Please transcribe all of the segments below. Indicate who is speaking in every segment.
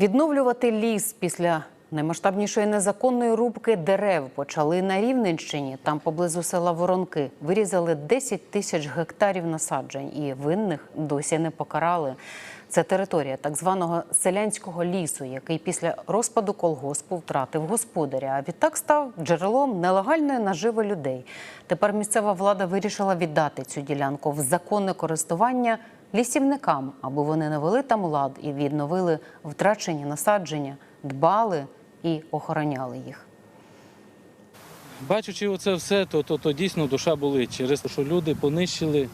Speaker 1: Відновлювати ліс після наймасштабнішої незаконної рубки дерев почали на Рівненщині. Там поблизу села Воронки вирізали 10 тисяч гектарів насаджень і винних досі не покарали. Це територія так званого селянського лісу, який після розпаду колгоспу втратив господаря. А відтак став джерелом нелегальної наживи людей. Тепер місцева влада вирішила віддати цю ділянку в законне користування лісівникам, аби вони навели там лад і відновили втрачені насадження, дбали і охороняли їх.
Speaker 2: Бачучи оце все, то, то, то дійсно душа болить через те, що люди понищили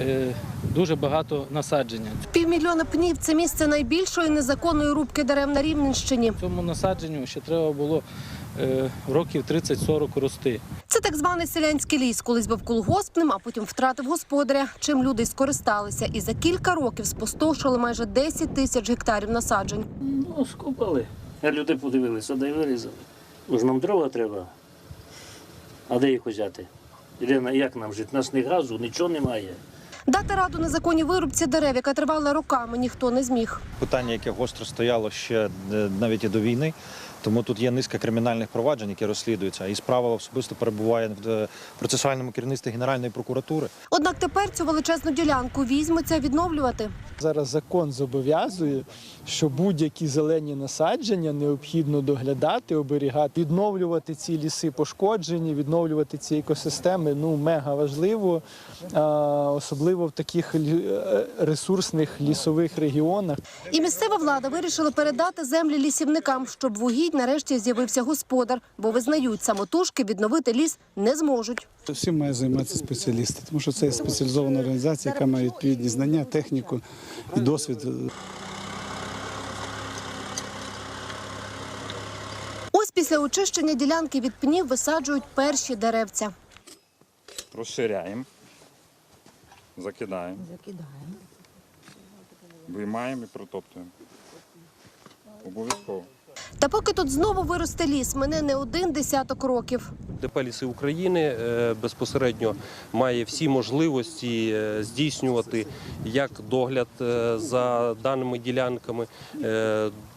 Speaker 2: е, дуже багато насадження.
Speaker 3: Півмільйона пнів це місце найбільшої незаконної рубки дерев на Рівненщині.
Speaker 2: Цьому насадженню ще треба було е, років 30-40 рости.
Speaker 3: Це так званий селянський ліс, колись був колгоспним, а потім втратив господаря, чим люди й скористалися. І за кілька років спустошили майже 10 тисяч гектарів насаджень.
Speaker 4: Ну, скупали. Люди подивилися, да й вирізали. Ну ж нам дрова треба. А де їх взяти? Ірина, як нам жити? У нас ні газу, нічого немає.
Speaker 3: Дати раду незаконній вирубці дерев, яка тривала роками, ніхто не зміг.
Speaker 5: питання, яке гостро стояло ще е, навіть і до війни. Тому тут є низка кримінальних проваджень, які розслідуються. І справа особисто перебуває в е, процесуальному керівництві Генеральної прокуратури.
Speaker 3: Однак тепер цю величезну ділянку візьмуться відновлювати.
Speaker 6: Зараз закон зобов'язує, що будь-які зелені насадження необхідно доглядати, оберігати, відновлювати ці ліси пошкоджені, відновлювати ці екосистеми. Ну мега важливо, особливо в таких е, ресурсних лісових регіонах.
Speaker 3: І місцева влада вирішила передати землі лісівникам, щоб в угідь нарешті з'явився господар, бо визнають, самотужки відновити ліс не зможуть.
Speaker 7: Всім має займатися спеціалісти, тому що це спеціалізована організація, яка має відповідні знання, техніку і досвід.
Speaker 3: Ось після очищення ділянки від пнів висаджують перші деревця.
Speaker 8: Розширяємо, закидаємо. Закидаємо. Виймаємо і протоптуємо. Обов'язково.
Speaker 3: Та поки тут знову виросте ліс, мене не один десяток років.
Speaker 9: ДП «Ліси України е, безпосередньо має всі можливості е, здійснювати як догляд е, за даними ділянками,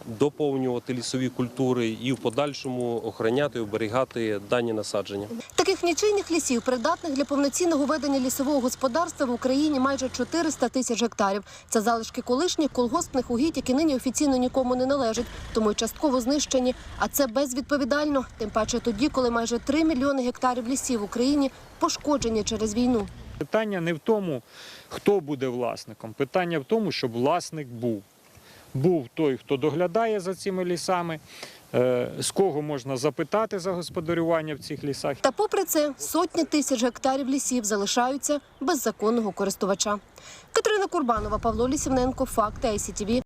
Speaker 9: доповнювати лісові культури і в подальшому охороняти і оберігати дані насадження.
Speaker 3: Таких нічийних лісів, придатних для повноцінного ведення лісового господарства в Україні майже 400 тисяч гектарів. Це залишки колишніх колгоспних угідь, які нині офіційно нікому не належать, тому й частково знищені. А це безвідповідально, тим паче тоді, коли майже 3 мільйони гектарів лісів в Україні пошкоджені через війну.
Speaker 10: Питання не в тому, хто буде власником. Питання в тому, щоб власник був. Був той, хто доглядає за цими лісами, е, з кого можна запитати за господарювання в цих лісах.
Speaker 3: Та попри це, сотні тисяч гектарів лісів залишаються без законного користувача. Катерина Курбанова, Павло Лісівненко, Факти ICTV.